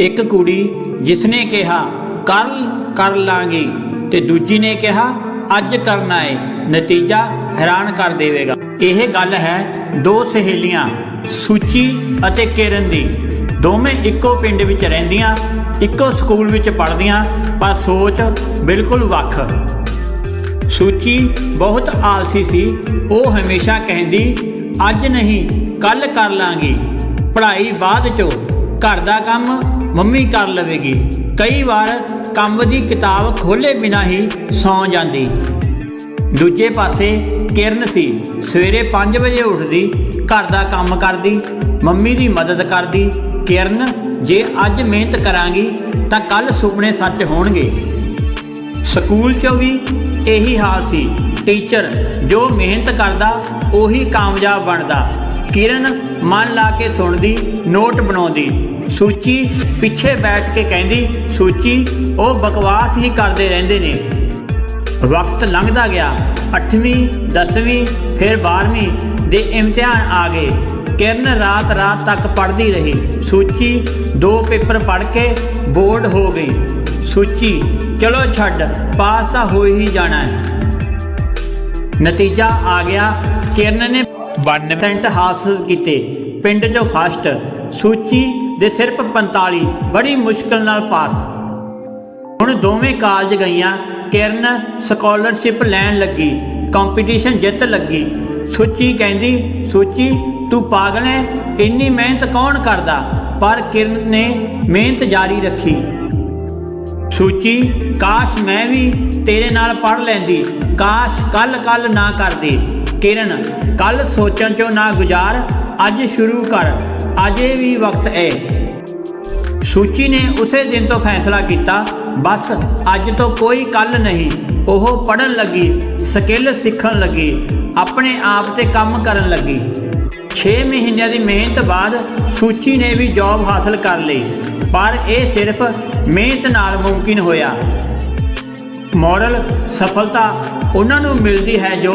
ਇੱਕ ਕੁੜੀ ਜਿਸਨੇ ਕਿਹਾ, ਕੱਲ ਕਰ ਲਾਂਗੀ। ਤੇ ਦੂਜੀ ਨੇ ਕਿਹਾ, ਅੱਜ ਕਰਨਾ ਏ। ਨਤੀਜਾ ਹੈਰਾਨ ਕਰ ਦੇਵੇਗਾ। ਇਹ ਗੱਲ ਹੈ ਦੋ ਸਹੇਲੀਆਂ, ਸੂਚੀ ਅਤੇ ਕਿਰਨ ਦੀ। ਦੋਵੇਂ ਇੱਕੋ ਪਿੰਡ ਵਿੱਚ ਰਹਿੰਦੀਆਂ, ਇੱਕੋ ਸਕੂਲ ਵਿੱਚ ਪੜ੍ਹਦੀਆਂ, ਪਰ ਸੋਚ ਬਿਲਕੁਲ ਵੱਖ। ਸੂਚੀ ਬਹੁਤ ਆਲਸੀ ਸੀ। ਉਹ ਹਮੇਸ਼ਾ ਕਹਿੰਦੀ, ਅੱਜ ਨਹੀਂ ਕੱਲ ਕਰ ਲਾਂਗੀ। ਪੜ੍ਹਾਈ ਬਾਅਦ ਚੋਂ ਘਰ ਦਾ ਕੰਮ ਮੰਮੀ ਕਰ ਲਵੇਗੀ। ਕਈ ਵਾਰ ਕੰਮ ਦੀ ਕਿਤਾਬ ਖੋਲੇ ਬਿਨਾ ਹੀ ਸੌਂ ਜਾਂਦੀ। ਦੂਜੇ ਪਾਸੇ ਕਿਰਨ ਸੀ, ਸਵੇਰੇ 5 ਵਜੇ ਉੱਠਦੀ, ਘਰ ਦਾ ਕੰਮ ਕਰਦੀ, ਮੰਮੀ ਦੀ ਮਦਦ ਕਰਦੀ। ਕਿਰਨ, ਜੇ ਅੱਜ ਮਿਹਨਤ ਕਰਾਂਗੀ ਤਾਂ ਕੱਲ ਸੁਪਨੇ ਸੱਚ ਹੋਣਗੇ। ਸਕੂਲ 'ਚ ਵੀ ਇਹੀ ਹਾਲ ਸੀ। ਟੀਚਰ ਜੋ ਮਿਹਨਤ ਕਰਦਾ, ਉਹੀ ਕਾਮਯਾਬ ਬਣਦਾ। ਕਿਰਨ ਮਨ ਲਾ ਕੇ ਸੁਣਦੀ, ਨੋਟ ਬਣਾਉਂਦੀ। ਸੂਚੀ ਪਿੱਛੇ ਬੈਠ ਕੇ ਕਹਿੰਦੀ, ਸੂਚੀ, ਉਹ ਬਕਵਾਸ ਹੀ ਕਰਦੇ ਰਹਿੰਦੇ ਨੇ। ਵਕਤ ਲੰਘਦਾ ਗਿਆ। 8ਵੀਂ 10ਵੀਂ ਫਿਰ 12ਵੀਂ ਦੇ ਇਮਤਿਹਾਨ ਆ ਗਏ। ਕਿਰਨ ਰਾਤ ਰਾਤ ਤੱਕ ਪੜ੍ਹਦੀ ਰਹੀ। ਸੂਚੀ ਦੋ ਪੇਪਰ ਪੜ੍ਹ ਕੇ ਬੋਰਡ ਹੋ ਗਈ। ਸੂਚੀ, ਚਲੋ ਛੱਡ, ਪਾਸ ਤਾਂ ਹੋ ਹੀ ਜਾਣਾ ਹੈ। ਨਤੀਜਾ ਆ ਗਿਆ। ਕਿਰਨ ਨੇ 92% ਹਾਸਲ ਕੀਤੇ। ਪਿੰਡ 'ਚੋਂ ਫਸਟ ਸੂਚੀ ਦੇ ਸਿਰਫ 45 ਬੜੀ ਮੁਸ਼ਕਲ ਨਾਲ ਪਾਸ। ਹੁਣ ਦੋਵੇਂ ਕਾਲਜ ਗਈਆਂ, ਕਿਰਨ ਸਕਾਲਰਸ਼ਿਪ ਲੈਣ ਲੱਗੀ ਕੰਪੀਟੀਸ਼ਨ ਜਿੱਤ ਲੱਗੀ। ਸੂਚੀ ਕਹਿੰਦੀ, ਸੂਚੀ, ਤੂੰ ਪਾਗਲ ਹੈ ਇੰਨੀ ਮਿਹਨਤ ਕੌਣ ਕਰਦਾ? ਪਰ ਕਿਰਨ ਨੇ ਮਿਹਨਤ ਜਾਰੀ ਰੱਖੀ। ਸੂਚੀ, ਕਾਸ਼ ਮੈਂ ਵੀ ਤੇਰੇ ਨਾਲ ਪੜ ਲੈਂਦੀ, ਕਾਸ਼ ਕੱਲ ਕੱਲ ਨਾ ਕਰਦੀ। ਕਿਰਨ, ਕੱਲ ਸੋਚਣ ਚੋਂ ਨਾ ਗੁਜ਼ਾਰ, ਅੱਜ ਸ਼ੁਰੂ ਕਰ, ਅਜੇ ਵੀ ਵਕਤ ਹੈ ਸੂਚੀ ਨੇ ਉਸੇ ਦਿਨ ਤੋਂ ਫੈਸਲਾ ਕੀਤਾ, ਬਸ ਅੱਜ ਤੋਂ ਕੋਈ ਕੱਲ ਨਹੀਂ। ਉਹ ਪੜਨ ਲੱਗੀ ਸਕਿੱਲ ਸਿੱਖਣ ਲੱਗੀ, ਆਪਣੇ ਆਪ ਤੇ ਕੰਮ ਕਰਨ ਲੱਗੀ। 6 ਮਹੀਨਿਆਂ ਦੀ ਮਿਹਨਤ ਬਾਅਦ ਸੂਚੀ ਨੇ ਵੀ ਜੌਬ ਹਾਸਲ ਕਰ ਲਈ, ਪਰ ਇਹ ਸਿਰਫ ਮਿਹਨਤ ਨਾਲ ਮੁਮਕਿਨ ਹੋਇਆ। ਮੋਰਲ ਸਫਲਤਾ ਉਹਨਾਂ ਨੂੰ ਮਿਲਦੀ ਹੈ ਜੋ